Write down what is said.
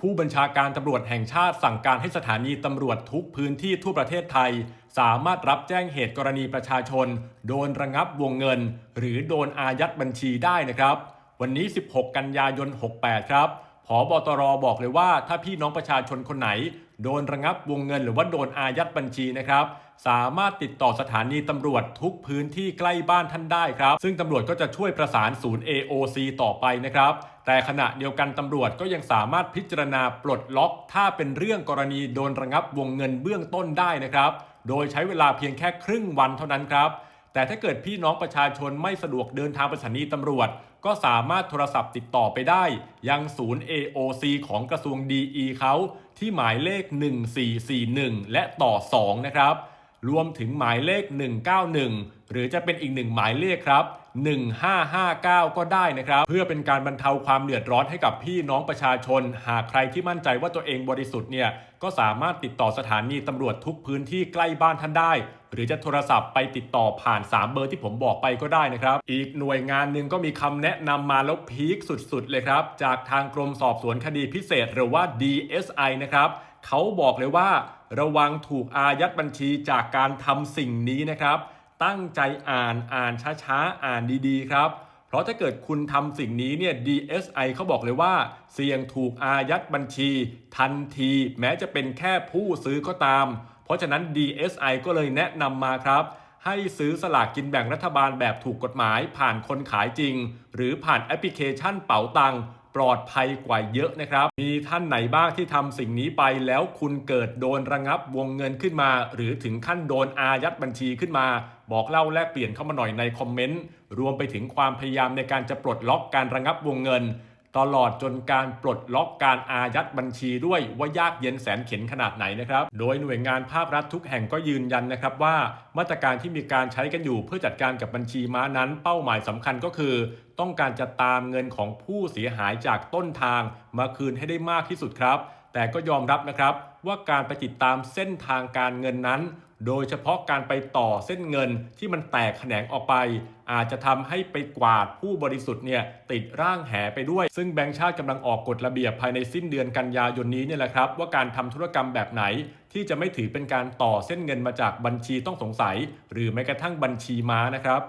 ผู้บัญชาการตำรวจแห่งชาติสั่งการให้สถานีตำรวจทุกพื้นที่ทั่วประเทศไทย สามารถรับแจ้งเหตุกรณีประชาชน โดนระงับวงเงิน หรือโดนอายัดบัญชีได้นะครับ วันนี้ 16 กันยายน 68 ครับ ผอบตรบอกเลยว่า ถ้าพี่น้องประชาชนคนไหน โดนระงับวงเงินหรือว่าโดนอายัดบัญชีนะครับ สามารถติดต่อสถานีตำรวจทุกพื้นที่ใกล้บ้านท่านได้ครับ ซึ่งตำรวจก็จะช่วยประสานศูนย์ AOC ต่อไปนะครับ แต่ขณะเดียวกันตำรวจก็ยังสามารถพิจารณาปลดล็อก ถ้าเป็นเรื่องกรณีโดนระงับวงเงินเบื้องต้นได้นะครับ โดยใช้เวลาเพียงแค่ครึ่งวันเท่านั้นครับ แต่ถ้าเกิดพี่น้องประชาชนไม่สะดวกเดินทางไปสถานีตำรวจ ก็สามารถโทรศัพท์ติดต่อไปได้ ยังศูนย์ AOC ของกระทรวง DE เขาที่หมายเลข 1441 และต่อ 2 นะครับ รวมถึงหมายเลข 191 หรือจะเป็นอีกหนึ่งหมายเลขครับ 1559 ก็ได้นะครับ เพื่อเป็นการบรรเทาความเดือดร้อนให้กับพี่น้องประชาชน หากใครที่มั่นใจว่าตัวเองบริสุทธิ์เนี่ยก็สามารถติดต่อสถานีตำรวจทุกพื้นที่ใกล้บ้านท่านได้ หรือจะโทรศัพท์ไปติดต่อผ่าน 3 เบอร์ที่ผมบอกไปก็ได้นะครับ อีกหน่วยงานหนึ่งก็มีคำแนะนำมาแล้วพีคสุดๆเลยครับ จากทางกรมสอบสวนคดีพิเศษหรือว่า DSI นะครับเขาบอกเลยว่า ระวังถูกอายัดบัญชีจากการทำสิ่งนี้นะครับ ตั้งใจอ่านอ่านช้าๆ อ่านดีๆ ครับ เพราะถ้าเกิดคุณทำสิ่งนี้เนี่ย DSI เขาบอกเลยว่า เสี่ยงถูกอายัดบัญชี ทันที แม้จะเป็นแค่ผู้ซื้อก็ตาม เพราะฉะนั้น DSI ก็เลยแนะนำมาครับ ให้ซื้อสลากกินแบ่งรัฐบาลแบบถูกกฎหมายผ่านคนขายจริง หรือผ่านแอปพลิเคชันเป๋าตังค์ ปลอดภัยกว่าเยอะนะครับ มีท่านไหนบ้างที่ทำสิ่งนี้ไปแล้วคุณเกิดโดนระงับวงเงินขึ้นมา หรือถึงขั้นโดนอายัดบัญชีขึ้นมา บอกเล่าแลกเปลี่ยนเข้ามาหน่อยในคอมเมนต์รวมไปถึงความพยายามในการจะปลดล็อกการระงับวงเงิน ตลอดจนการปลดล็อกการอายัดบัญชีด้วยว่ายากเย็นแสนเข็นขนาดไหนนะครับ โดยหน่วยงานภาครัฐทุกแห่งก็ยืนยันนะครับว่ามาตรการที่มีการใช้กันอยู่เพื่อจัดการกับบัญชีม้านั้น เป้าหมายสำคัญก็คือ ต้องการจะตามเงินของผู้เสียหายจากต้นทางมาคืนให้ได้มากที่สุดครับ แต่ก็ยอมรับนะครับว่าการไปติดตามเส้นทางการเงินนั้น โดยเฉพาะการไปต่อเส้นเงินที่มันแตกแขนงออกไป อาจจะทำให้ไปกวาดผู้บริสุทธิ์เนี่ยติดร่างแหไปด้วย ซึ่งแบงก์ชาติกำลังออกกฎระเบียบภายในสิ้นเดือนกันยายนนี้เนี่ยแหละครับ ว่าการทำธุรกรรมแบบไหนที่จะไม่ถือเป็นการต่อเส้นเงินมาจากบัญชีต้องสงสัย หรือแม้กระทั่งบัญชีม้านะครับ